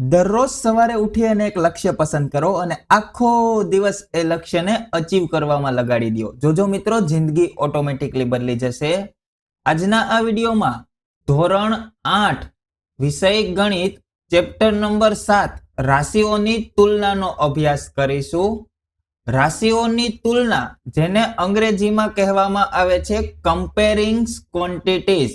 દરરોજ સવારે ઉઠી અને એક લક્ષ્ય પસંદ કરો અને આખો દિવસ એ લક્ષ્યને અચીવ કરવામાં લગાડી દો. જોજો મિત્રો, જિંદગી ઓટોમેટિકલી બદલી જશે. આજના આ વિડીયોમાં ધોરણ આઠ, વિષય ગણિત ચેપ્ટર નંબર સાત, રાશિઓની તુલનાનો અભ્યાસ કરીશું. રાશિઓની તુલના જેને અંગ્રેજીમાં કહેવામાં આવે છે કમ્પેરિંગ ક્વોન્ટિટીઝ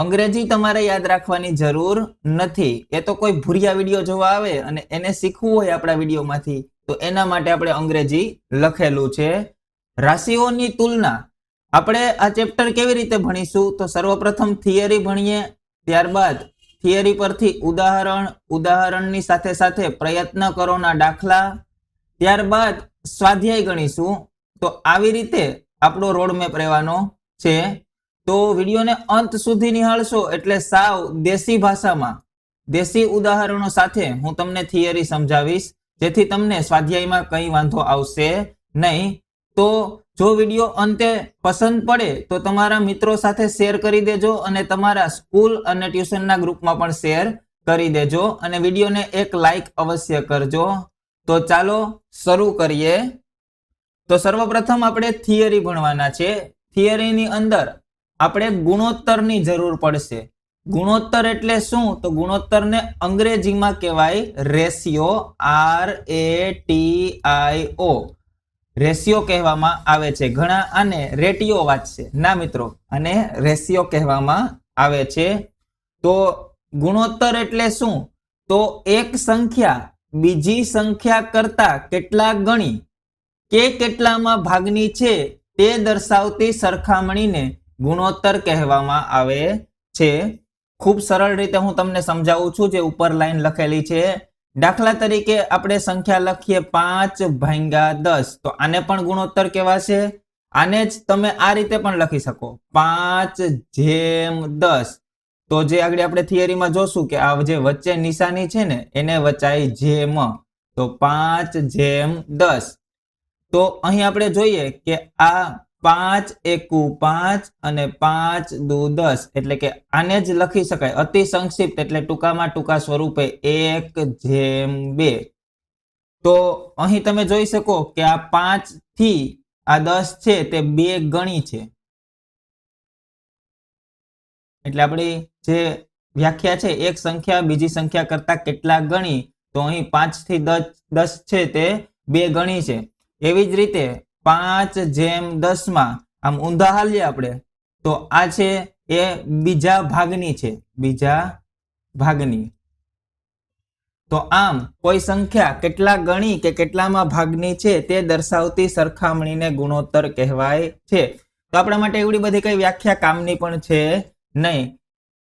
અંગ્રેજી તમારે યાદ રાખવાની જરૂર નથી. એ તો કોઈ ભૂરિયા વીડિયો જોવા આવે અને એને શીખવું હોય આપણા વિડીયોમાંથી, તો એના માટે આપણે અંગ્રેજી લખેલું છે. રાશિઓની તુલના. આપણે આ ચેપ્ટર કેવી રીતે ભણીશું? તો સર્વપ્રથમ થિયરી ભણીએ, ત્યારબાદ થિયરી પરથી ઉદાહરણ, ઉદાહરણની સાથે સાથે પ્રયત્ન કરોના દાખલા, ત્યારબાદ સ્વાધ્યાય ગણીશું. તો આવી રીતે આપણો રોડ મેપ રહેવાનો છે. તો વિડીયોને અંત સુધી નિહાળશો એટલે સાવ દેશી ભાષામાં. દેશી ઉદાહરણો સાથે હું તમને થિયરી સમજાવીશ, જેથી તમને સ્વાધ્યાયમાં કંઈ વાંધો આવશે નહીં. તો જો વીડિયો અંતે પસંદ પડે તો તમારા મિત્રો સાથે શેર કરી દેજો અને તમારા સ્કૂલ અને ટ્યુશનના ગ્રુપમાં પણ શેર કરી દેજો અને વિડીયોને એક લાઈક અવશ્ય કરજો. તો ચાલો શરૂ કરીએ. તો સર્વપ્રથમ આપણે થિયરી ભણવાના છે. થિયરીની અંદર આપણે ગુણોત્તરની જરૂર પડશે. ગુણોત્તર એટલે શું? તો ગુણોત્તરને અંગ્રેજીમાં કહેવાય ratio R A T I O. Ratio કહેવામાં આવે છે. ઘણા આને રેટિયો વાંચશે. ના મિત્રો, આને રેશિયો કહેવામાં આવે છે. તો ગુણોત્તર એટલે શું? તો એક સંખ્યા બીજી સંખ્યા કરતા કેટલા ગણી? કે કેટલામાં ભાગની છે? તે દર્શાવતી સરખામણીને ગુણોત્તર કહેવામાં આવે છે. ખૂબ સરળ રીતે હું તમને સમજાવું છું જે ઉપર લાઈન લખેલી છે. દાખલા તરીકે આપણે સંખ્યા લખીએ પાંચ ભાંગ્યા દસ. તો આને પણ ગુણોત્તર કહેવાશે. આને જ તમે આ રીતે પણ લખી શકો. પાંચ જેમ દસ. તો જે આગળ આપણે થિયરીમાં જોશું કે આ જે વચ્ચે નિશાની છે ને, એને વચાય જેમ. તો પાંચ જેમ દસ. તો અહીં આપણે જોઈએ કે આ પાંચ એકુ પાંચ અને પાંચ દુ દસ. એટલે કે આને જ લખી શકાય. અતિ સંક્ષિપ્ત એટલે ટૂંકામાં ટૂંકા સ્વરૂપે એક જેમ બે. તો અહીં તમે જોઈ શકો કે આ પાંચથી આ દસ છે તે બે ગણી છે. એટલે આપણી જે વ્યાખ્યા છે એક સંખ્યા બીજી સંખ્યા કરતા કેટલા ગણી? તો અહીં પાંચથી દસ છે તે બે ગણી છે. એવી જ રીતે પાંચ જેમ દસમાં આમ ઊંધા હાલીએ આપણે. તો આ છે એ બીજા ભાગની છે, બીજા ભાગની. તો આમ કોઈ સંખ્યા કેટલા ગણી કે કેટલામાં ભાગની છે તે દર્શાવતી સરખામણીને ગુણોત્તર કહેવાય છે. તો આપણા માટે એવડી બધી કઈ વ્યાખ્યા કામની પણ છે નહીં.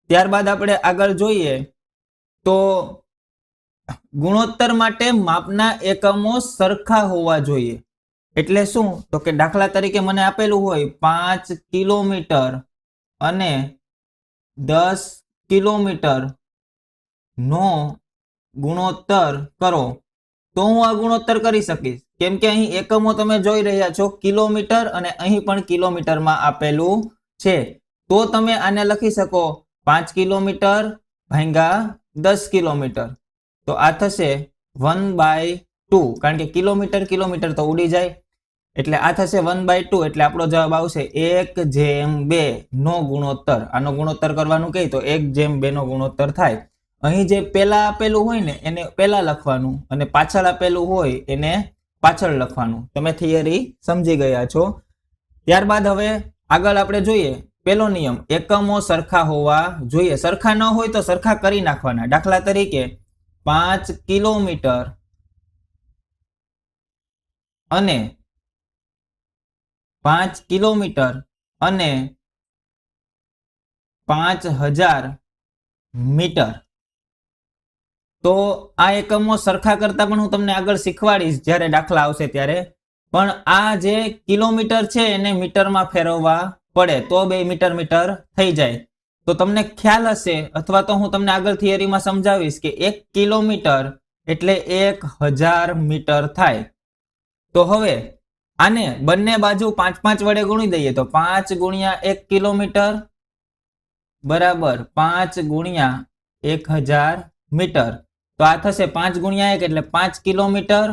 ત્યારબાદ આપણે આગળ જોઈએ તો ગુણોત્તર માટે માપના એકમો સરખા હોવા જોઈએ. એટલે શું? તો કે દાખલા તરીકે મને આપેલું હોય પાંચ કિલોમીટર અને દસ કિલોમીટર નો ગુણોત્તર કરો. તો હું આ ગુણોત્તર કરી શકીશ. કેમ કે અહીં એકમો તમે જોઈ રહ્યા છો, કિલોમીટર અને અહીં પણ કિલોમીટરમાં આપેલું છે. તો તમે આને લખી શકો, પાંચ કિલોમીટર ભાંગા દસ કિલોમીટર. તો આ થશે વન બાય ટુ. કારણ કે કિલોમીટર કિલોમીટર તો ઉડી જાય. એટલે આ થશે વન બાય ટુ એટલે આપણો જવાબ આવશે એક જેમ બે, નો ગુણોત્તર. આનો ગુણોત્તર કરવાનું કહે તો એક જેમ બે નો ગુણોત્તર થાય. અહીં જે પેલા આપેલું હોય ને, એને પેલા લખવાનું. અને પાછળ આપેલું હોય, એને પાછળ લખવાનું. તમે થિયરી સમજી ગયા છો. ત્યારબાદ હવે આગળ આપણે જોઈએ. પેલો નિયમ, એકમો સરખા હોવા જોઈએ. સરખા ન હોય તો સરખા કરી નાખવાના. દાખલા તરીકે, પાંચ કિલોમીટર અને પાંચ કિલોમીટર અને પાંચ હજાર મીટર. તો આ એકમો સરખા કરતા પણ હું તમને આગળ શીખવાડીશ જ્યારે દાખલા આવશે ત્યારે. પણ આ જે કિલોમીટર છે એને મીટરમાં ફેરવવા પડે તો બે મીટર મીટર થઈ જાય. તો તમને ખ્યાલ હશે અથવા તો હું તમને આગળ થિયરીમાં સમજાવીશ કે એક કિલોમીટર એટલે એક હજાર મીટર થાય. તો હવે આને બંને બાજુ પાંચ પાંચ વડે ગુણી દઈએ તો પાંચ ગુણ્યા એક કિલોમીટર બરાબર પાંચ ગુણ્યા એક હજાર મીટર. તો આ થશે પાંચ ગુણ્યા એક એટલે પાંચ કિલોમીટર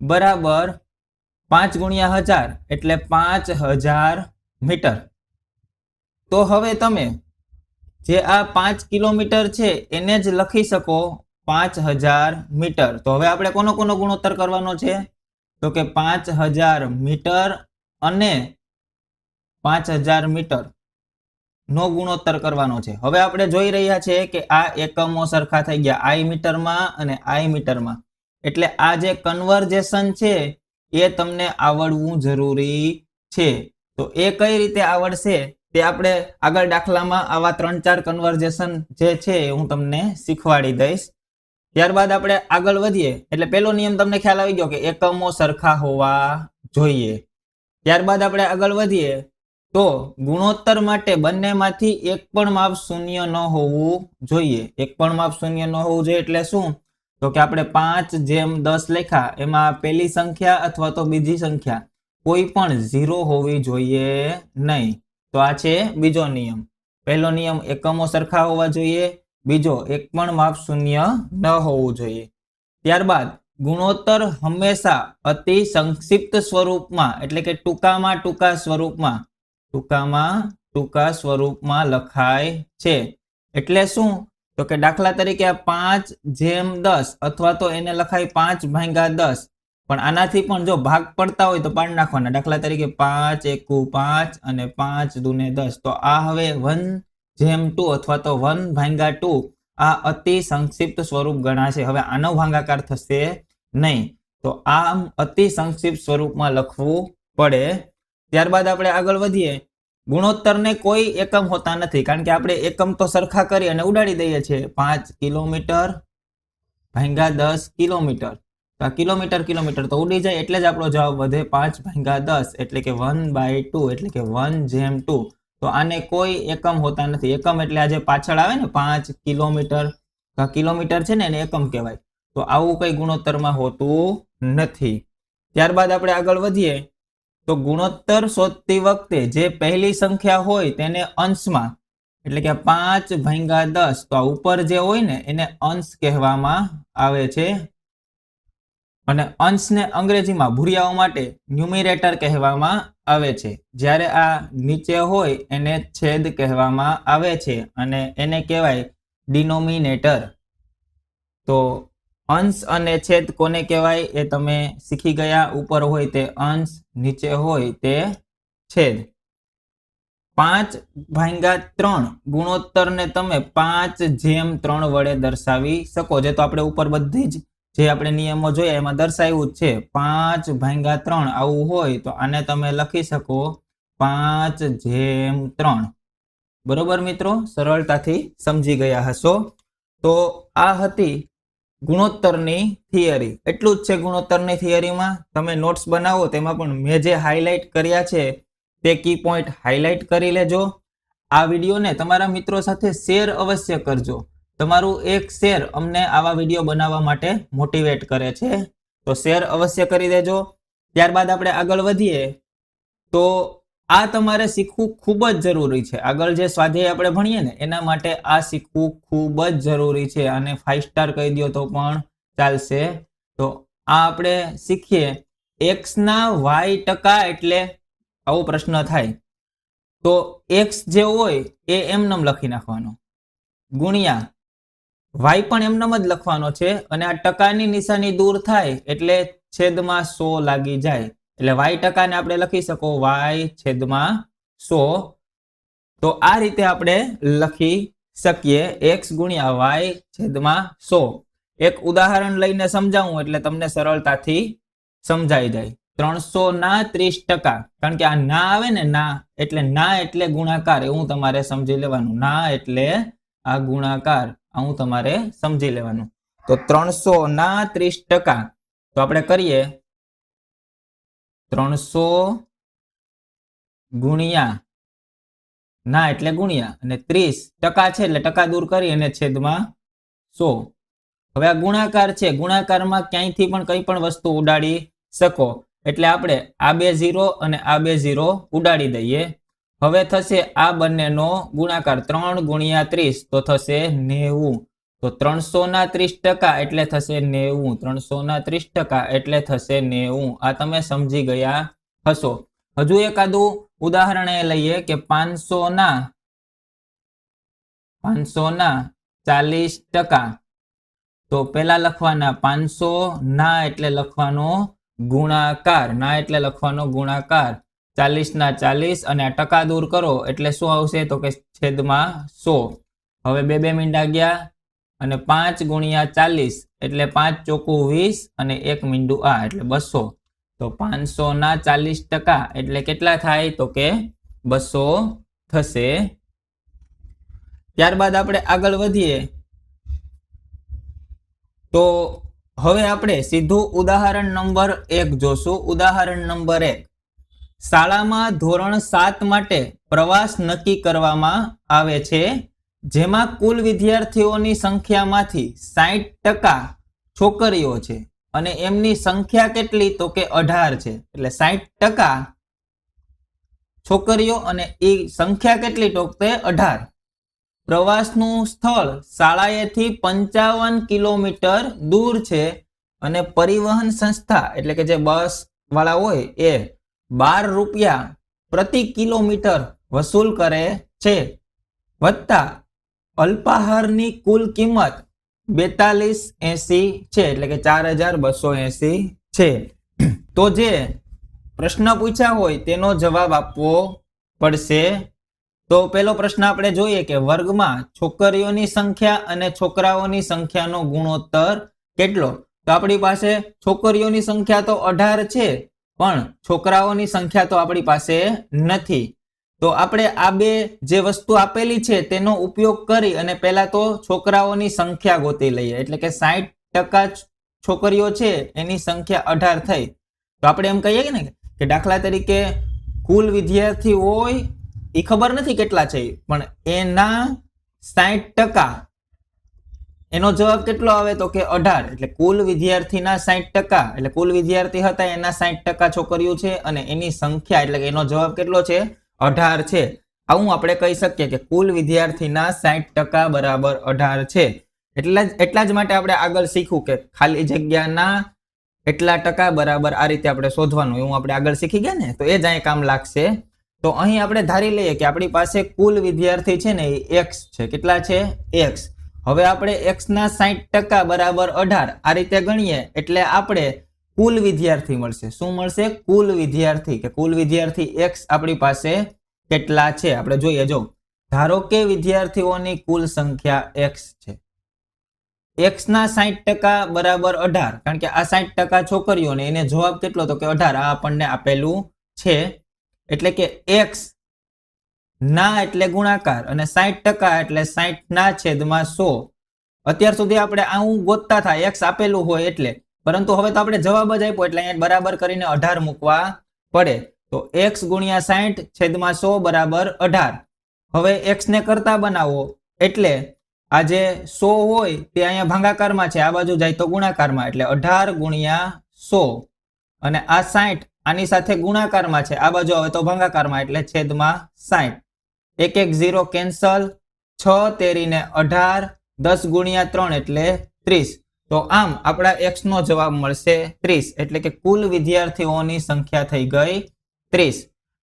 બરાબર પાંચ ગુણ્યા હજાર એટલે પાંચ હજાર મીટર. તો હવે તમે જે આ પાંચ કિલોમીટર છે એને જ લખી શકો પાંચ હજાર મીટર. તો હવે આપણે કોનો કોનો ગુણોત્તર કરવાનો છે? તો કે પાંચ હજાર મીટર અને પાંચ હજાર મીટર નો ગુણોત્તર કરવાનો છે. હવે આપણે જોઈ રહ્યા છે કે આ એકમો સરખા થઈ ગયા. આઈ મીટરમાં અને આઈ મીટરમાં. એટલે આ જે કન્વર્જેશન છે, એ તમને આવડવું જરૂરી છે. તો એ કઈ રીતે આવડશે, તે આપણે આગળ દાખલામાં આવા ત્રણ ચાર કન્વર્જેશન જે છે હું તમને શીખવાડી દઈશ. ત્યારબાદ આપણે આગળ વધીએ. એટલે પેલો નિયમ તમને ખ્યાલ આવી ગયો કે એકમો સરખા હોવા જોઈએ. ત્યારબાદ આપણે આગળ વધીએ. તો ગુણોત્તર માટે બંનેમાંથી એક પણ માપ શૂન્ય ન હોવું જોઈએ. એક પણ માપ શૂન્ય ન હોવું જોઈએ એટલે શું? તો કે આપણે પાંચ જેમ દસ લેખા એમાં પેલી સંખ્યા અથવા તો બીજી સંખ્યા કોઈ પણ ઝીરો હોવી જોઈએ નહીં. તો આ છે બીજો નિયમ. પહેલો નિયમ એકમો સરખા હોવા જોઈએ. બીજો એક પણ માપ શૂન્ય ન હોવું જોઈએ. ત્યારબાદ ગુણોત્તર હંમેશા અતિ સંક્ષિપ્ત સ્વરૂપમાં, એટલે કે ટૂંકામાં ટૂંકા સ્વરૂપમાં, ટૂંકામાં ટૂંકા સ્વરૂપમાં લખાય છે. એટલે શું? તો કે દાખલા તરીકે પાંચ જેમ દસ, અથવા તો એને લખાય પાંચ ભાંગા દસ. પણ આનાથી પણ જો ભાગ પડતા હોય તો પાડી નાખવાના. દાખલા તરીકે પાંચ એકુ પાંચ અને પાંચ દુને દસ. તો આ હવે વન જેમ ટુ અથવા તો વન ભાંગા ટુ આ અતિ સંક્ષિપ્ત સ્વરૂપ ગણાશે. હવે આનો ભાંગાકાર થશે નહીં. તો આમ અતિ સંક્ષિપ્ત સ્વરૂપમાં લખવું પડે. ત્યારબાદ આપણે આગળ વધીએ. ગુણોત્તરને કોઈ એકમ હોતા નથી, કારણ કે આપણે એકમ તો સરખા કરી અને ઉડાડી દઈએ છીએ. પાંચ કિલોમીટર ભાંગા દસ કિલોમીટર. તો કિલોમીટર કિલોમીટર તો ઉડી જાય એટલે જ આપણો જવાબ વધે પાંચ ભાંગા દસ. એટલે કે વન બાય ટુ, એટલે કે વન જેમ ટુ. તો આને કોઈ એકમ હોતા નથી. એકમ એટલે આજે પાછળ આવે ને, પાંચ કિલોમીટર કિલોમીટર છે ને, એને એકમ કહેવાય. તો આવું કઈ ગુણોત્તરમાં હોતું નથી. ત્યારબાદ આપણે આગળ વધીએ. તો ગુણોત્તર શોધતી વખતે જે પહેલી સંખ્યા હોય તેને અંશમાં, એટલે કે પાંચ ભાંગા દસ, તો આ ઉપર જે હોય ને, એને અંશ કહેવામાં આવે છે. અને અંશને અંગ્રેજીમાં ભૂરિયાઓ માટે ન્યુમિરેટર કહેવામાં આવે છે. જ્યારે આ નીચે હોય, એને છેદ કહેવામાં આવે છે અને એને કહેવાય ડિનોમિનેટર તો અંશ અને છેદ કોને કહેવાય? એ તમે શીખી ગયા ઉપર હોય તે અંશ, નીચે હોય તે છેદ. પાંચ ભાંગા ત્રણ ગુણોત્તરને તમે પાંચ જેમ ત્રણ વડે દર્શાવી શકો જે તો આપણે ઉપર બધી જ જે આપણે નિયમો જોઈએ, એમાં દર્શાવ્યું જ છે, પાંચ ભાંગા ત્રણ આવું હોય તો આને તમે લખી શકો પાંચ જેમ ત્રણ. બરોબર મિત્રો? સરળતાથી સમજી ગયા હશો? તો આ હતી ગુણોત્તરની થિયરી. એટલું જ છે ગુણોત્તરની થિયરીમાં. તમે નોટ્સ બનાવો, તેમાં પણ મેં જે હાઇલાઇટ કર્યા છે, તે કી પોઈન્ટ હાઇલાઇટ કરી લેજો. આ વિડીયોને તમારા મિત્રો સાથે શેર અવશ્ય કરજો. તમારું એક શેર અમને આવા વીડિયો બનાવવા માટે મોટિવેટ કરે છે. તો શેર અવશ્ય કરી દેજો. ત્યારબાદ આપણે આગળ વધીએ. તો આ તમારે શીખવું ખૂબ જ જરૂરી છે. આગળ જે સ્વાધ્યાય આપણે ભણીએ ને, એના માટે આ શીખવું ખૂબ જ જરૂરી છે અને ફાઈવ સ્ટાર કહી દો તો પણ ચાલશે. તો આ આપણે શીખીએ. એક્સ ના વાય ટકા એટલે આવો પ્રશ્ન થાય. તો એક્સ જે હોય એ એમનેમ લખી નાખવાનો. ગુણ્યા વાય પણ એમનેમ જ લખવાનો છે અને આ ટકાની નિશાની દૂર થાય એટલે છેદમાં સો લાગી જાય. એટલે વાય ટકાને આપણે લખી શકો, વાય છેદમાં સો. તો આ રીતે આપણે લખી શકીએ, એક્સ ગુણ્યા વાય છેદમાં સો. એક ઉદાહરણ લઈને સમજાવું એટલે તમને સરળતાથી સમજાઈ જાય. ત્રણસો ના ત્રીસ ટકા, કારણ કે આ ના આવે ને ના, એટલે ના એટલે ગુણાકાર, એવું તમારે સમજી લેવાનું. ના એટલે આ ગુણાકાર. આવું તમારે સમજી લેવાનું. તો ત્રણસો ના ત્રીસ ટકા. તો આપણે કરીએ. ત્રણસો ગુણ્યા ના એટલે ગુણ્યા. અને ત્રીસ ટકા છે એટલે ટકા દૂર કરી અને છેદમાં સો. હવે આ ગુણાકાર છે. ગુણાકારમાં ક્યાંયથી પણ કઈ પણ વસ્તુ ઉડાડી શકો. એટલે આપણે આ બે ઝીરો અને આ બે ઝીરો ઉડાડી દઈએ. હવે થશે આ બંનેનો ગુણાકાર ત્રણ ગુણ્યા ત્રીસ, તો થશે નેવું. તો ત્રણસો ના ત્રીસ ટકા એટલે થશે નેવું. ત્રણસો ના ત્રીસ ટકા એટલે થશે નેવું. આ તમે સમજી ગયા હશો. હજુ એકાદું ઉદાહરણ એ લઈએ કે પાંચસો ના પાંચસો ના ચાલીસ ટકા. તો પેલા લખવાના પાંચસો ના એટલે લખવાનો ગુણાકાર. ના એટલે લખવાનો ગુણાકાર. ચાલીસ ના ચાલીસ અને આ ટકા દૂર કરો એટલે શું આવશે? તો કે છેદમાં સો. હવે બે બે મિનિટ ગયા અને પાંચ ગુણ્યા ચાલીસ એટલે પાંચ ચોખ્ખું વીસ અને એક મીંડું આ એટલે બસો. તો પાંચસો ના ચાલીસ ટકા એટલે કેટલા થાય? તો કે બસો થશે. ત્યારબાદ આપણે આગળ વધીએ. તો હવે આપણે સીધું ઉદાહરણ નંબર એક જોશું. ઉદાહરણ નંબર એક. શાળામાં ધોરણ સાત માટે પ્રવાસ નક્કી કરવામાં આવે છે, જેમાં કુલ વિદ્યાર્થીઓની સંખ્યામાંથી સાહીઠ ટકા છોકરીઓ છે અને એમની સંખ્યા કેટલી તો કે અઢાર છે. એટલે સાહીઠ ટકા છોકરીઓ અને એ સંખ્યા કેટલી તો કે અઢાર. પ્રવાસનું સ્થળ શાળાએથી પંચાવન કિલોમીટર દૂર છે અને પરિવહન સંસ્થા, એટલે કે જે બસ વાળા હોય એ બાર રૂપિયા પ્રતિ કિલોમીટર વસૂલ કરે છે. વત્તા અલ્પાહારની કુલ કિંમત બેતાલીસ એસી છે, એટલે કે ચાર હજાર બસો એસી છે. તો જે પ્રશ્ન પૂછ્યા હોય તેનો જવાબ આપવો પડશે. તો પેલો પ્રશ્ન આપણે જોઈએ કે વર્ગમાં છોકરીઓની સંખ્યા અને છોકરાઓની સંખ્યાનો ગુણોત્તર કેટલો? તો આપણી પાસે છોકરીઓની સંખ્યા તો અઢાર છે પણ છોકરાઓની સંખ્યા તો આપણી પાસે નથી. તો આપણે આ બે જે વસ્તુ આપેલી છે તેનો ઉપયોગ કરી અને પહેલા તો છોકરાઓની સંખ્યા ગોતી લઈએ. એટલે કે સાહીઠ ટકા છોકરીઓ છે, એની સંખ્યા અઢાર થઈ. તો આપણે એમ કહીએ ને કે દાખલા તરીકે કુલ વિદ્યાર્થી હોય એ ખબર નથી કેટલા છે, પણ એના સાહીઠ ટકા એનો જવાબ કેટલો આવે તો કે અઢાર. એટલે કુલ વિદ્યાર્થીના સાહીઠ ટકા. એટલે કુલ વિદ્યાર્થી હતા, એના સાહીઠ ટકા છોકરીઓ છે અને એની સંખ્યા, એટલે કે એનો જવાબ કેટલો છે? અઢાર છે. આવું આપણે કહી શકીએ કે કુલ વિદ્યાર્થીના સાહીઠ ટકા બરાબર અઢાર છે. એટલા જ એટલા જ માટે આપણે આગળ શીખવું કે ખાલી જગ્યાના એટલા ટકા બરાબર આ રીતે આપણે શોધવાનું, એવું આપણે આગળ શીખી ગયા ને, તો એ જ કામ લાગશે. તો અહીં આપણે ધારી લઈએ કે આપણી પાસે કુલ વિદ્યાર્થી છે ને એ એક્સ છે. કેટલા છે? એક્સ હવે આપણે એક્સ ના સાહીઠ ટકા બરાબર અઢાર આ રીતે ગણીએ એટલે આપણે કુલ વિદ્યાર્થી મળશે. શું મળશે? કુલ વિદ્યાર્થી. કે કુલ વિદ્યાર્થી એક્સ આપણી પાસે કેટલા છે? આપણે જોઈએ, જો, ધારો કે વિદ્યાર્થીઓની કુલ સંખ્યા એક્સ છે. એક્સ ના સાહીઠ ટકા બરાબર અઢાર, કારણ કે આ સાહીઠ ટકા છોકરીઓને એને જવાબ કેટલો? તો કે અઢાર, આ આપણને આપેલું છે. એટલે કે એક્સ ના એટલે ગુણાકાર અને સાહીઠ ટકા એટલે સાહીઠ ના છેદમાં સો. અત્યાર સુધી આપણે આવું ગોતતા થાય એક્સ આપેલું હોય એટલે. પરંતુ હવે તો આપણે જવાબ જ આપ્યો એટલે અહીંયા બરાબર કરીને અઢાર મૂકવા પડે. તો એક્સ ગુણ્યા સાહીઠ છેદમાં સો બરાબર અઢાર. હવે એક્સ ને કરતા બનાવો. એટલે આ જે સો હોય તે અહીંયા ભાંગાકારમાં છે, આ બાજુ જાય તો ગુણાકારમાં. એટલે અઢાર ગુણ્યા સો. અને આ સાહીઠ આની સાથે ગુણાકારમાં છે, આ બાજુ આવે તો ભાંગાકારમાં. એટલે છેદમાં સાહીઠ એક એક ઝીરો કેન્સલ, છ તેરીને અઢાર, દસ ગુણ્યા ત્રણ એટલે ત્રીસ. તો આમ આપણા એક્સ નો જવાબ મળશે ત્રીસ, એટલે કે કુલ વિદ્યાર્થીઓની સંખ્યા થઈ ગઈ ત્રીસ.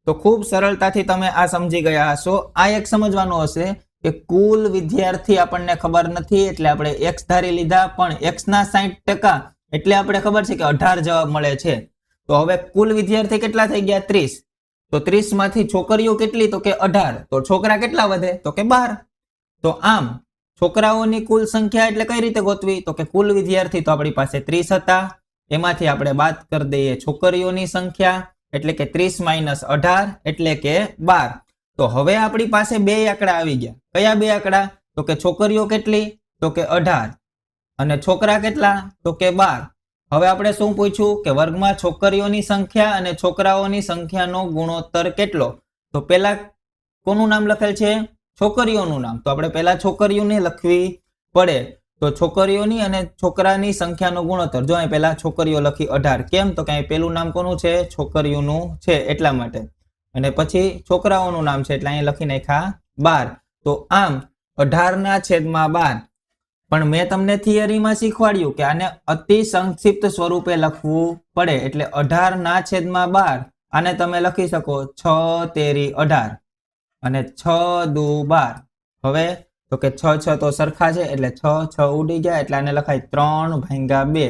તો ખૂબ સરળતાથી તમે આ સમજી ગયા હશો. આ એક સમજવાનું હશે કે કુલ વિદ્યાર્થી આપણને ખબર નથી, એટલે આપણે એક્સ ધારી લીધા, પણ એક્સ ના ટકા, એટલે આપણે ખબર છે કે અઢાર જવાબ મળે છે. તો હવે કુલ વિદ્યાર્થી કેટલા થઈ ગયા? ત્રીસ. તો ત્રીસમાંથી છોકરીઓ કેટલી? તો કે અઢાર. તો છોકરા કેટલા વધે? તો કે બાર. તો આમ, છોકરાઓની કુલ સંખ્યા એટલે કઈ રીતે ગોતવી? તો કે કુલ વિદ્યાર્થી તો આપણી પાસે ત્રીસ હતા. એમાંથી આપણે બાદ કરી દઈએ છોકરીઓની સંખ્યા, એટલે કે ત્રીસ માઇનસ અઢાર, એટલે કે બાર. તો હવે આપણી પાસે બે આંકડા આવી ગયા. કયા બે આંકડા? તો કે છોકરીઓ કેટલી? તો કે અઢાર. અને છોકરા કેટલા? તો કે બાર. હવે આપણે શું પૂછ્યું? કે વર્ગમાં છોકરીઓની સંખ્યા અને છોકરાઓની સંખ્યાનો ગુણોત્તર કેટલો? તો પેલા કોનું નામ લખેલ છે? છોકરીઓનું નામ. તો આપણે પહેલા છોકરીઓને લખવી પડે. તો છોકરીઓની અને છોકરાની સંખ્યાનો ગુણોત્તર. જો અહીં પહેલા છોકરીઓ લખી અઢાર, કેમ? તો કે પેલું નામ કોનું છે? છોકરીઓનું છે, એટલા માટે. અને પછી છોકરાઓનું નામ છે, એટલે અહીં લખી નાખ્યા બાર. તો આમ અઢાર ના છેદમાં બાર. પણ મેં તમને થિયરીમાં શીખવાડ્યું કે આને અતિ સંક્ષિપ્ત સ્વરૂપે લખવું પડે એટલે અઢાર ના છેદમાં બાર આને તમે લખી શકો છ તેરી અઢાર અને છ દુ બાર. હવે તો કે છ છ તો સરખા છે એટલે છ છ ઉડી ગયા એટલે આને લખાય ત્રણ ભાંગા બે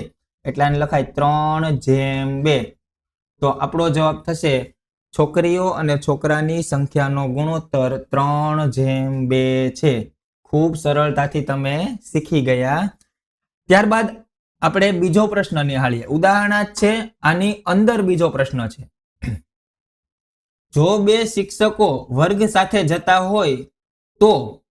એટલે આને લખાય ત્રણ જેમ બે. તો આપણો જવાબ થશે છોકરીઓ અને છોકરાની સંખ્યાનો ગુણોત્તર ત્રણ જેમ બે છે. ખૂબ સરળતાથી તમે શીખી ગયા. ત્યારબાદ આપણે બીજો પ્રશ્ન નિહાળીએ. ઉદાહરણ જ છે, આની અંદર બીજો પ્રશ્ન છે. જો બે શિક્ષકો વર્ગ સાથે જતા હોય તો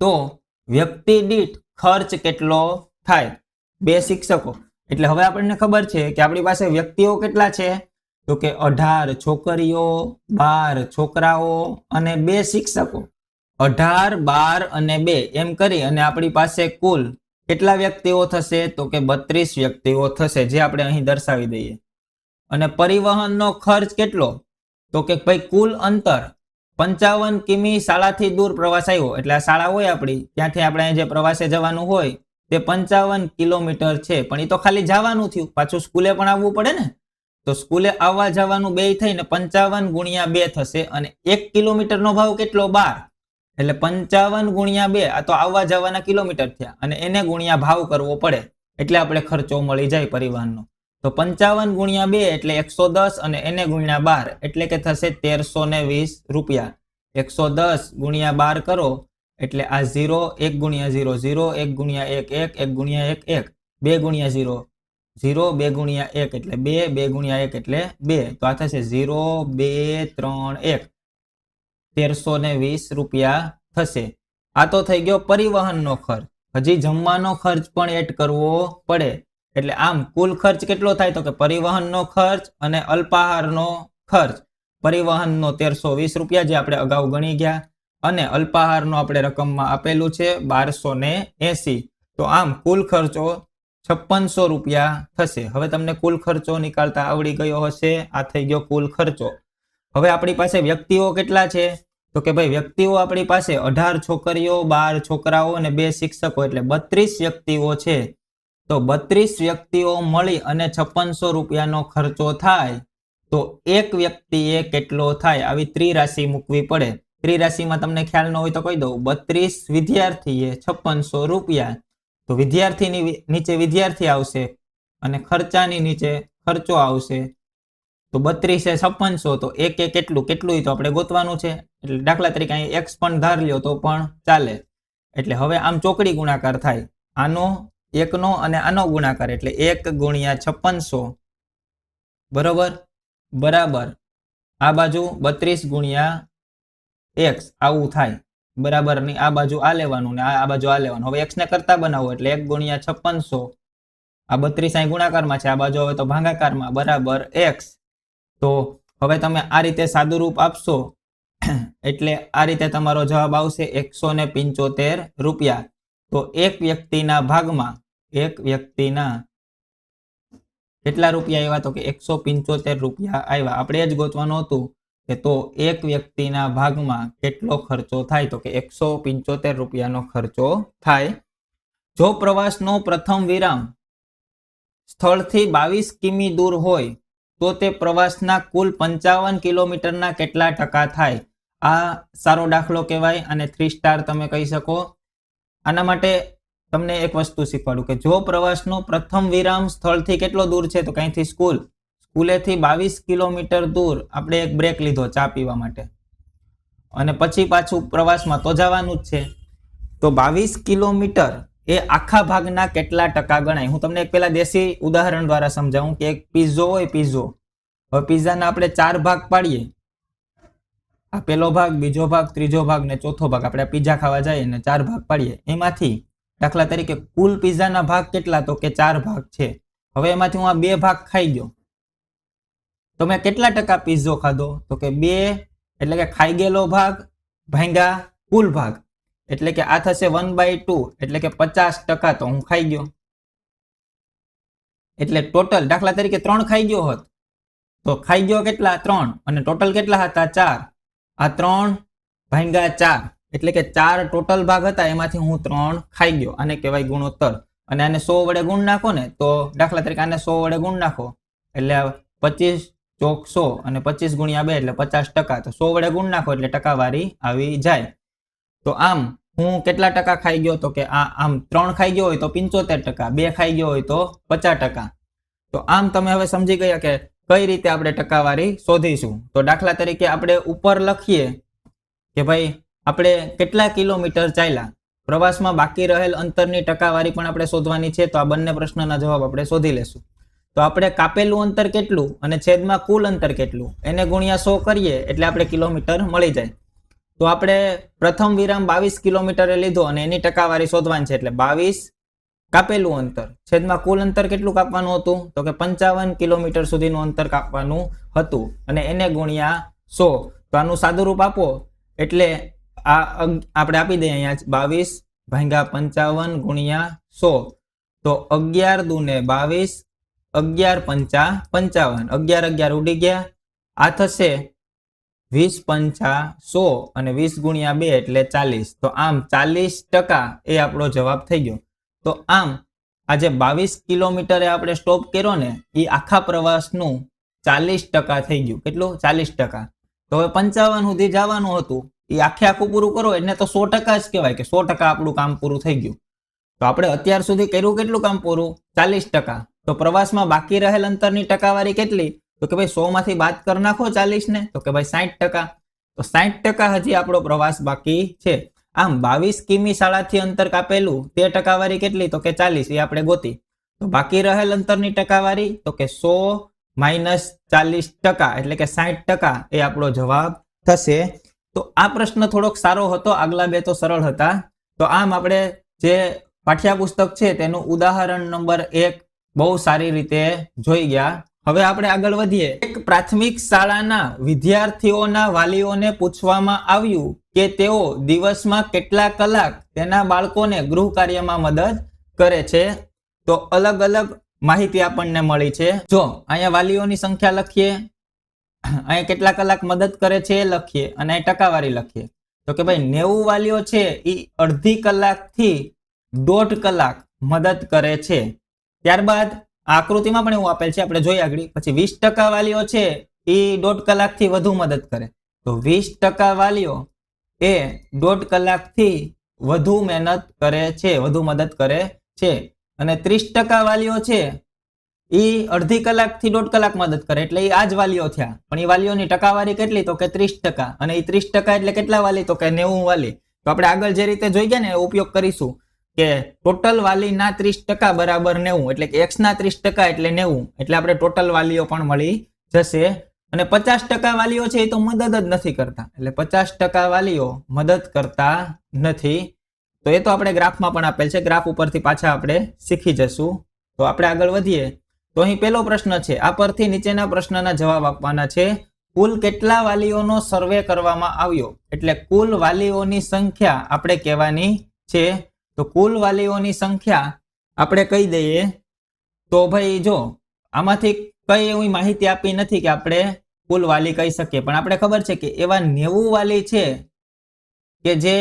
તો વ્યક્તિ દીઠ ખર્ચ કેટલો થાય? બે શિક્ષકો. એટલે હવે આપણને ખબર છે કે આપણી પાસે વ્યક્તિઓ કેટલા છે? તો કે અઢાર છોકરીઓ, બાર છોકરાઓ અને બે શિક્ષકો. અઢાર, બાર અને બે એમ કરી અને આપણી પાસે કુલ કેટલા વ્યક્તિઓ થશે? તો કે બત્રીસ વ્યક્તિઓ થશે જે આપણે અહીં દર્શાવી દઈએ. અને પરિવહનનો ખર્ચ કેટલો? તો કે ભાઈ કુલ અંતર પંચાવન કિમી શાળાથી દૂર પ્રવાસ આવ્યો. એટલે આ શાળા હોય આપણી. ત્યાંથી આપણે જે પ્રવાસે જવાનું હોય તે પંચાવન કિલોમીટર છે. પણ એ તો ખાલી જવાનું થયું. પાછું સ્કૂલે પણ આવવું પડે ને? તો સ્કૂલે આવવા જવાનું બે થઈને પંચાવન ગુણ્યા બે થશે. અને એક કિલોમીટરનો ભાવ કેટલો? બાર. એટલે પંચાવન ગુણ્યા બે, આ તો આવવા જવાના કિલોમીટર થયા. અને એને ગુણ્યા ભાવ કરવો પડે, એટલે આપણે ખર્ચો મળી જાય પરિવહનનો તો પંચાવન ગુણ્યા બે એટલે એકસો દસ અને એને ગુણ્યા બાર, એટલે કે થશે તેરસો ને વીસ રૂપિયા. એકસો દસ ગુણ્યા બાર કરો, એટલે આ ઝીરો, એક ગુણ્યા ઝીરો ઝીરો, એક ગુણ્યા એક એક એક ગુણ્યા એક એક, બે ગુણ્યા ઝીરો ઝીરો, બે ગુણ્યા એક એટલે બે બે ગુણ્યા એક એટલે બે. તો આ થશે ઝીરો, બે, ત્રણ, એક. તેરસો ને વીસ રૂપિયા થશે. આ તો થઈ ગયો પરિવહનનો ખર્ચ. હજી જમવાનો ખર્ચ પણ એડ કરવો પડે. એટલે આમ કુલ ખર્ચ કેટલો થાય તો કે પરિવહનનો ખર્ચ અને અલ્પાહારનો ખર્ચ. પરિવહનનો તેરસો વીસ રૂપિયા જે આપણે અગાઉ ગણી ગયા અને અલ્પાહારનો આપણે રકમમાં આપેલું છે બારસો ને એસી. તો આમ કુલ ખર્ચો છપ્પનસો રૂપિયા થશે. હવે તમને કુલ ખર્ચો નીકાળતા આવડી ગયો હશે. આ થઈ ગયો કુલ ખર્ચો. હવે આપણી પાસે વ્યક્તિઓ કેટલા છે? તો કે ભાઈ વ્યક્તિઓ આપણી પાસે અઢાર છોકરીઓ, બાર છોકરાઓ અને બે શિક્ષકો એટલે બત્રીસ વ્યક્તિઓ છે. તો બત્રીસ વ્યક્તિઓ મળી અને છપ્પનસો રૂપિયાનો ખર્ચો થાય તો એક વ્યક્તિએ કેટલો થાય? આવી ત્રિરાશિ મૂકવી પડે. ત્રિરાશિમાં તમને ખ્યાલ ન હોય તો કહી દઉં. બત્રીસ વિદ્યાર્થીએ છપ્પનસો રૂપિયા. તો વિદ્યાર્થીની નીચે વિદ્યાર્થી આવશે અને ખર્ચાની નીચે ખર્ચો આવશે. તો બત્રીસે છપ્પનસો, તો એક એક કેટલું? કેટલું તો આપણે ગોતવાનું છે. એટલે દાખલા તરીકે અહીં એક્સ પણ ધાર લ્યો તો પણ ચાલે. એટલે હવે આમ ચોકડી ગુણાકાર થાય. આનો એકનો અને આનો ગુણાકાર, એટલે એક ગુણ્યા છપ્પનસો. બરોબર? બરાબર. આ બાજુ બત્રીસ ગુણ્યા એક્સ આવું થાય. બરાબર? ની આ બાજુ આ લેવાનું ને આ બાજુ આ લેવાનું. હવે એક્સ ને કરતા બનાવો, એટલે એક ગુણ્યા છપ્પનસો. આ બત્રીસ અહીં ગુણાકારમાં છે, આ બાજુ હવે તો ભાગાકારમાં. બરાબર? એક્સ તો હવે તમે આ રીતે સાદુરૂપ આપશો, એટલે આ રીતે તમારો જવાબ આવશે એકસો ને પિંચોતેર રૂપિયા. તો એક વ્યક્તિના ભાગમાં, એક વ્યક્તિના કેટલા રૂપિયા આવ્યા? તો કે એકસો પિંચોતેર રૂપિયા આવ્યા. આપણે જ ગોતવાનું હતું કે તો એક વ્યક્તિના ભાગમાં કેટલો ખર્ચો થાય? તો કે એકસો પિંચોતેર રૂપિયાનો ખર્ચો થાય. જો પ્રવાસનો પ્રથમ વિરામ સ્થળથી બાવીસ કિમી દૂર હોય તો તે પ્રવાસના કુલ પંચાવન કિલોમીટરના કેટલા ટકા થાય? આ સારો દાખલો કહેવાય અને થ્રી સ્ટાર તમે કહી શકો. આના માટે તમને એક વસ્તુ શીખવાડું કે જો પ્રવાસનો પ્રથમ વિરામ સ્થળથી કેટલો દૂર છે? તો કંઈથી સ્કૂલ. સ્કૂલેથી બાવીસ કિલોમીટર દૂર આપણે એક બ્રેક લીધો ચા પીવા માટે. અને પછી પાછું પ્રવાસમાં તો જવાનું જ છે. તો બાવીસ કિલોમીટર એ આખા ભાગના કેટલા ટકા ગણાય? હું તમને એક પેલા દેશી ઉદાહરણ દ્વારા સમજાવું કે એક પીઝો હોય પીઝો. હવે પીઝાના આપણે ચાર ભાગ પાડીએ. આ પેલો ભાગ, બીજો ભાગ, ત્રીજો ભાગ ને ચોથો ભાગ. આપણે પીઝા ખાવા જઈએ ને ચાર ભાગ પાડીએ. એમાંથી દાખલા તરીકે કુલ પીઝાના ભાગ કેટલા? તો કે ચાર ભાગ છે. હવે એમાંથી હું આ બે ભાગ ખાઈ ગયો. તો મેં કેટલા ટકા પીઝો ખાધો? તો કે બે, એટલે કે ખાઈ ગયેલો ભાગ ભાંગા કુલ ભાગ. એટલે કે આ થશે વન બાય ટુ એટલે કે પચાસ ટકા તો હું ખાઈ ગયો. એટલે ટોટલ દાખલા તરીકે ત્રણ ખાઈ ગયો હોત, તો ખાઈ ગયો કેટલા? ત્રણ. અને ટોટલ કેટલા હતા? ચાર. આ ત્રણ ભાંગા ચાર, એટલે કે ચાર ટોટલ ભાગ હતા, એમાંથી હું ત્રણ ખાઈ ગયો. આને કહેવાય ગુણોત્તર. અને આને સો વડે ગુણ નાખો ને, તો દાખલા તરીકે આને સો વડે ગુણ નાખો. એટલે પચીસ ચોક સો અને પચીસ ગુણ્યા બે, એટલે પચાસ ટકા. તો સો વડે ગુણ નાખો, એટલે ટકાવારી આવી જાય. તો આમ હું કેટલા ટકા ખાઈ ગયો તો કે આ આમ ત્રણ ખાઈ ગયો હોય તો પિંચોતેર ટકા, બે ખાઈ ગયો હોય તો પચાસ ટકા. તો આમ તમે હવે સમજી ગયા કે કઈ રીતે આપણે ટકાવારી શોધીશું. તો દાખલા તરીકે આપણે ઉપર લખીએ કે ભાઈ આપણે કેટલા કિલોમીટર ચાલ્યા? પ્રવાસમાં બાકી રહેલ અંતરની ટકાવારી પણ આપણે શોધવાની છે, તો આ બંને પ્રશ્નના જવાબ આપણે શોધી લેશું. તો આપણે કાપેલું અંતર કેટલું અને છેદમાં કુલ અંતર કેટલું? એને ગુણ્યા સો કરીએ એટલે આપણે કિલોમીટર મળી જાય. તો આપણે પ્રથમ વિરામ બાવીસ કિલોમીટરે લીધો અને એની ટકાવારી શોધવાની છે એટલે બાવીસ કાપેલું અંતર. છેદમાં કુલ અંતર કેટલું કાપવાનું હતું? તો કે પંચાવન કિલોમીટર સુધીનું અંતર કાપવાનું હતું અને એને ગુણ્યા સો. તો આનું સાદુરૂપ આપો. એટલે આ આપણે આપી દઈએ અહીંયા બાવીસ ભાંગ્યા પંચાવન ગુણ્યા સો. તો અગિયાર દુને બાવીસ અગિયાર પંચા પંચાવન. અગિયાર અગિયાર ઉડી ગયા. આ થશે વીસ પંચા સો અને વીસ ગુણ્યા બે એટલે ચાલીસ. તો આમ ચાલીસ ટકા એ આપણો જવાબ થઈ ગયો. તો આમ આજે બાવીસ કિલોમીટરે આપણે સ્ટોપ કર્યો ને એ આખા પ્રવાસનું ચાલીસ ટકા થઈ ગયું. કેટલું? ચાલીસ ટકા. તો હવે પંચાવન સુધી જવાનું હતું. એ આખે આખું પૂરું કરો, એટલે તો સો ટકા જ કહેવાય કે સો ટકા આપણું કામ પૂરું થઈ ગયું. તો આપણે અત્યાર સુધી કર્યું કેટલું કામ પૂરું? ચાલીસ ટકા. તો પ્રવાસમાં બાકી રહેલ અંતરની ટકાવારી કેટલી? તો કે ભાઈ સો માંથી બાદ કરી નાખો ચાલીસ ને? તો કે ભાઈ સાઠ ટકા. તો સાઠ ટકા હજી આપણો પ્રવાસ બાકી છે. આમ બાવીસ કિમી શાળાથી અંતર કાપેલું, તે ટકાવારી કેટલી? તો કે ચાલીસ, એ આપણે ગોતી. તો બાકી રહેલ અંતરની ટકાવારી, તો કે સો માઇનસ ચાલીસ ટકા, એટલે કે સાઠ ટકા એ આપણો જવાબ થશે. તો આ પ્રશ્ન થોડોક સારો હતો, આગલા બે તો સરળ હતા. તો આમ આપણે જે પાઠ્યપુસ્તક છે, તેનું ઉદાહરણ નંબર એક બહુ સારી રીતે જોઈ ગયા. હવે આપણે આગળ વધીએ. એક પ્રાથમિક શાળાના વિદ્યાર્થીઓના વાલીઓને પૂછવામાં આવ્યું કે તેઓ દિવસમાં કેટલા કલાક તેના બાળકોને ગૃહ કાર્યમાં મદદ કરે છે? તો અલગ અલગ માહિતી આપણને મળી છે. જો અહીંયા વાલીઓની સંખ્યા લખીએ. અહીંયા કેટલા કલાક મદદ કરે છે એ લખીએ અને ટકાવારી લખીએ. તો કે ભાઈ નેવું વાલીઓ છે એ અડધી કલાકથી દોઢ કલાક મદદ કરે છે. ત્યારબાદ આકૃતિમાં પણ એવું આપેલ છે, આપણે જોઈએ આગળ. પછી વીસ ટકા વાલીઓ છે, એ દોઢ કલાકથી વધુ મદદ કરે. તો વીસ ટકા વાલીઓ એ દોઢ કલાકથી વધુ મહેનત કરે છે, વધુ મદદ કરે છે. અને ત્રીસ ટકા વાલીઓ છે, એ અડધી કલાકથી દોઢ કલાક મદદ કરે. એટલે એ આ જ વાલીઓ થયા. પણ એ વાલીઓની ટકાવારી કેટલી? તો કે ત્રીસ ટકા. અને એ ત્રીસ ટકા એટલે કેટલા વાલી? તો કે નેવું વાલી. તો આપણે આગળ જે રીતે જોઈ ગયા ને ઉપયોગ કરીશું. કે ટોટલ વાલીના ત્રીસ ટકા બરાબર નેવું, એટલે કે એક્સ ના ત્રીસ ટકા એટલે નેવું, એટલે આપણે ટોટલ વાલીઓ પણ મળી જશે. અને પચાસ ટકા વાલીઓ છે એ તો મદદ જ નથી કરતા, એટલે પચાસ ટકા વાલીઓ મદદ કરતા નથી. તો એ તો આપણે ગ્રાફમાં પણ આપેલ છે, ગ્રાફ ઉપરથી પાછા આપણે શીખી જશું. તો આપણે આગળ વધીએ. તો અહીં પહેલો પ્રશ્ન છે, આ પરથી નીચેના પ્રશ્નના જવાબ આપવાના છે, કુલ કેટલા વાલીઓનો સર્વે કરવામાં આવ્યો? એટલે કુલ વાલીઓની સંખ્યા આપણે કહેવાની છે તો કુલ વાલીઓની સંખ્યા આપણે કહી દઈએ તો ભાઈ જો આમાંથી કઈ એવી માહિતી આપી નથી કે આપણે કુલ વાલી કહી શકીએ. પણ આપણે ખબર છે કે એવા નેવું વાલી છે કે જે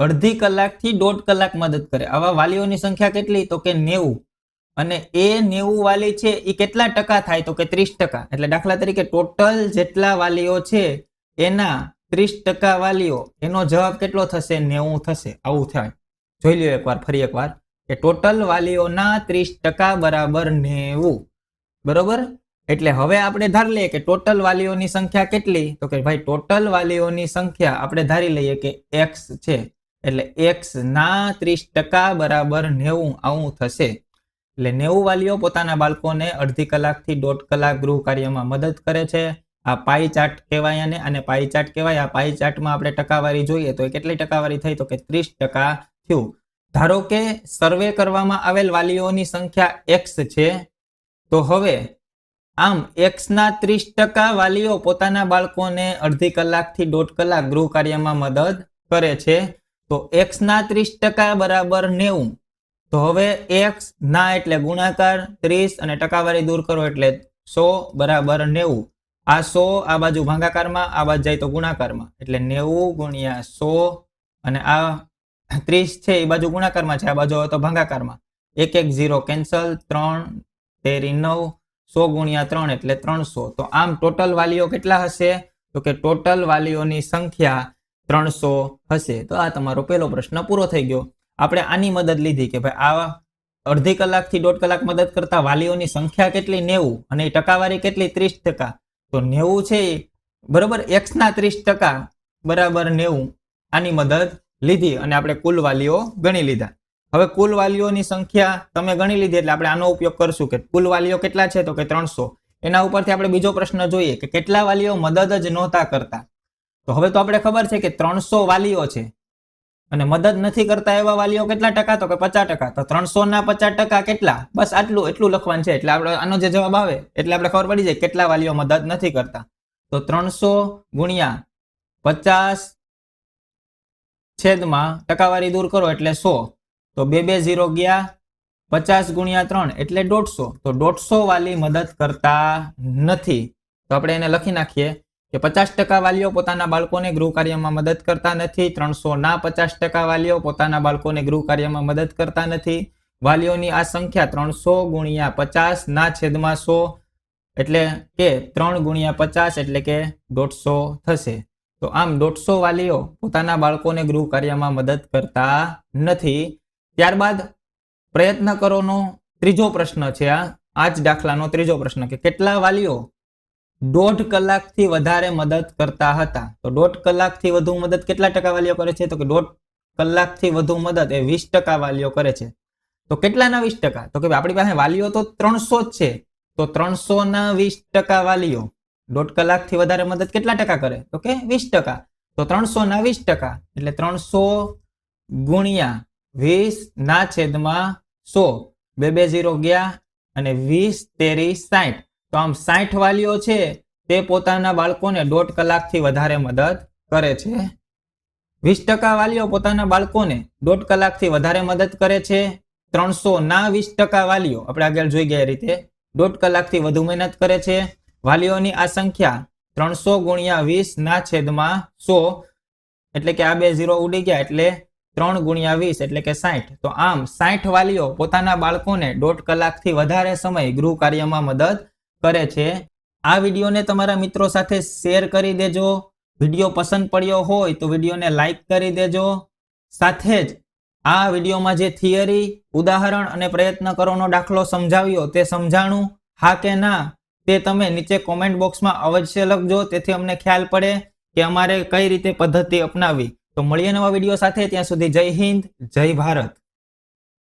અડધી કલાકથી દોઢ કલાક મદદ કરે. આવા વાલીઓની સંખ્યા કેટલી? તો કે નેવું. અને એ નેવું વાલી છે એ કેટલા ટકા થાય? તો કે ત્રીસ ટકા. એટલે દાખલા તરીકે ટોટલ જેટલા વાલીઓ છે એના ત્રીસ ટકા વાલીઓ, એનો જવાબ કેટલો થશે? નેવું થશે. આવું થાય. જોઈ લ્યો એકવાર, ફરી એકવાર, કે ટોટલ વાલીઓના ત્રીસ ટકા બરાબર નેવું. બરોબર? એટલે હવે આપણે ધારી લઈએ કે ટોટલ વાલીઓની સંખ્યા કેટલી? તો કે ભાઈ ટોટલ વાલીઓની સંખ્યા આપણે ધારી લઈએ કે એક્સ છે. એટલે એક્સ ના ત્રીસ ટકા બરાબર નેવું આવું થશે. એટલે નેવું વાલીઓ પોતાના બાળકોને અડધી કલાકથી દોઢ કલાક ગૃહ કાર્યમાં મદદ કરે છે. આ પાઈ ચાર્ટ કહેવાય અને પાઈ ચાર્ટ કહેવાય. આ પાઈ ચાર્ટમાં આપણે ટકાવારી જોઈએ તો એ કેટલી ટકાવારી થઈ? તો કે ત્રીસ ટકા થયું. ધારો કે સર્વે કરવામાં આવેલ વાલીઓની સંખ્યા એક્સ છે, તો હવે આમ એક્સના ત્રીસ ટકા વાલીઓ પોતાના બાળકોને અડધી કલાકથી દોઢ કલાક ગૃહ કાર્યમાં મદદ કરે છે, તો એક્સના ત્રીસ ટકા બરાબર નેવું. તો હવે એક્સ ના એટલે ગુણાકાર ત્રીસ અને ટકાવારી દૂર કરો એટલે સો બરાબર નેવું. આ સો આ બાજુ ભાંગાકારમાં, આ બાજુ જાય તો ગુણાકારમાં. એટલે નેવું ગુણ્યા સો અને આ ત્રીસ છે એ બાજુ ગુણાકારમાં છે, આ બાજુ હોય તો ભાંગાકારમાં. એક એક ઝીરો કેન્સલ, ત્રણ, તેરી નવ, સો ગુણ્યા ત્રણ એટલે ત્રણસો. તો આમ ટોટલ વાલીઓ કેટલા હશે? તો કે ટોટલ વાલીઓની સંખ્યા ત્રણસો હશે. તો આ તમારો પહેલો પ્રશ્ન પૂરો થઈ ગયો. આપણે આની મદદ લીધી કે ભાઈ આ અડધી કલાકથી દોઢ કલાક મદદ કરતા વાલીઓની સંખ્યા કેટલી? નેવું. અને ટકાવારી કેટલી? ત્રીસ ટકા. તો નેવું છે બરોબર એક્સના ત્રીસ ટકા બરાબર નેવું. આની મદદ લીધી અને આપણે કુલ વાલીઓ ગણી લીધા. હવે કુલ વાલીઓની સંખ્યા તમે ગણી લીધી એટલે આપણે આનો ઉપયોગ કરશું કે કુલ વાલીઓ કેટલા છે તો કે ત્રણસો. એના ઉપરથી આપણે બીજો પ્રશ્ન જોઈએ કે કેટલા વાલીઓ મદદ જ નહોતા કરતા. તો હવે તો આપણે ખબર છે કે ત્રણસો વાલીઓ છે. અને મદદ નથી કરતા એવા વાલીઓ કેટલા ટકા તો કે પચાસ ટકા. તો ત્રણસો ના પચાસ ટકા કેટલા? બસ આટલું, એટલું લખવાનું છે. એટલે આપણે આનો જે જવાબ આવે એટલે આપણે ખબર પડી જાય કેટલા વાલીઓ મદદ નથી કરતા. તો ત્રણસો ગુણ્યા પચાસ છેદમાં ટકાવારી દૂર કરો એટલે સો. તો બે બે ઝીરો ગયા, પચાસ ગુણ્યા ત્રણ એટલે દોઢસો. તો દોઢસો વાલી મદદ કરતા નથી. તો આપણે એને લખી નાખીએ કે પચાસ ટકા વાલીઓ પોતાના બાળકોને ગૃહ કાર્યમાં મદદ કરતા નથી, ત્રણસો ના પચાસ ટકા વાલીઓ પોતાના બાળકોને ગૃહ કાર્યમાં મદદ કરતા નથી. વાલીઓની આ સંખ્યા ત્રણસો ગુણ્યા પચાસ ના છેદમાં સો એટલે કે ત્રણ ગુણ્યા પચાસ એટલે કે દોઢસો થશે. તો આમ દોઢસો વાલીઓ પોતાના બાળકોને ગૃહ કાર્યમાં મદદ કરતા નથી. ત્યારબાદ પ્રયત્ન કરોનો ત્રીજો પ્રશ્ન છે આ. આ જ દાખલાનો ત્રીજો પ્રશ્ન કે કેટલા વાલીઓ દોઢ કલાકથી વધારે મદદ કરતા હતા? તો દોઢ કલાકથી વધુ મદદ કેટલા ટકા વાલીઓ કરે છે? તો કે દોઢ કલાકથી વધુ મદદ એ વીસ ટકા વાલીઓ કરે છે. તો કેટલાના વીસ ટકા? તો કે આપણી પાસે વાલીઓ તો ત્રણસો જ છે. તો ત્રણસો ના વીસ ટકા વાલીઓ દોઢ કલાકથી વધારે મદદ કેટલા ટકા કરે? તો કે વીસ ટકા. તો ત્રણસો ના વીસ ટકા. એટલે ત્રણસો ગુણ્યા વીસ ના છેદમાં સો. બે બે ઝીરો ગયા અને વીસ તેરી સાઠ. તો આમ સાઠ વાલીઓ છે તે પોતાના બાળકોને દોઢ કલાકથી વધારે મદદ કરે છે. વીસ ટકા વાલીઓ પોતાના બાળકોને દોઢ કલાકથી વધારે મદદ કરે છે. ત્રણસો ના વીસ ટકા વાલીઓ, આપણે આગળ જોઈ ગયા રીતે, દોઢ કલાકથી વધુ મહેનત કરે છે. વાલીઓની આ સંખ્યા ત્રણસો ગુણ્યા વીસ ના છેદમાં સો, એટલે કે આ બે ઝીરો ઉડી ગયા એટલે ત્રણ ગુણ્યા વીસ, એટલે કે સાઠ. તો આમ સાઠ વાલીઓ પોતાના બાળકોને દોઢ કલાકથી વધારે સમય ગૃહ કાર્યમાં મદદ કરે છે. આ વિડીયોને તમારા મિત્રો સાથે શેર કરી દેજો. વીડિયો પસંદ પડ્યો હોય તો વિડીયોને લાઈક કરી દેજો. સાથે જ આ વિડીયોમાં જે થિયરી, ઉદાહરણ અને પ્રયત્ન કરોનો દાખલો સમજાવ્યો તે સમજાણું. હા કે ના? તે તમે નીચે કોમેન્ટ બોક્સમાં અવશ્ય લખજો, તેથી અમને ખ્યાલ પડે કે અમારે કઈ રીતે પદ્ધતિ અપનાવી તો મળીએ નવા વીડિયો સાથે, ત્યાં સુધી જય હિન્દ, જય ભારત.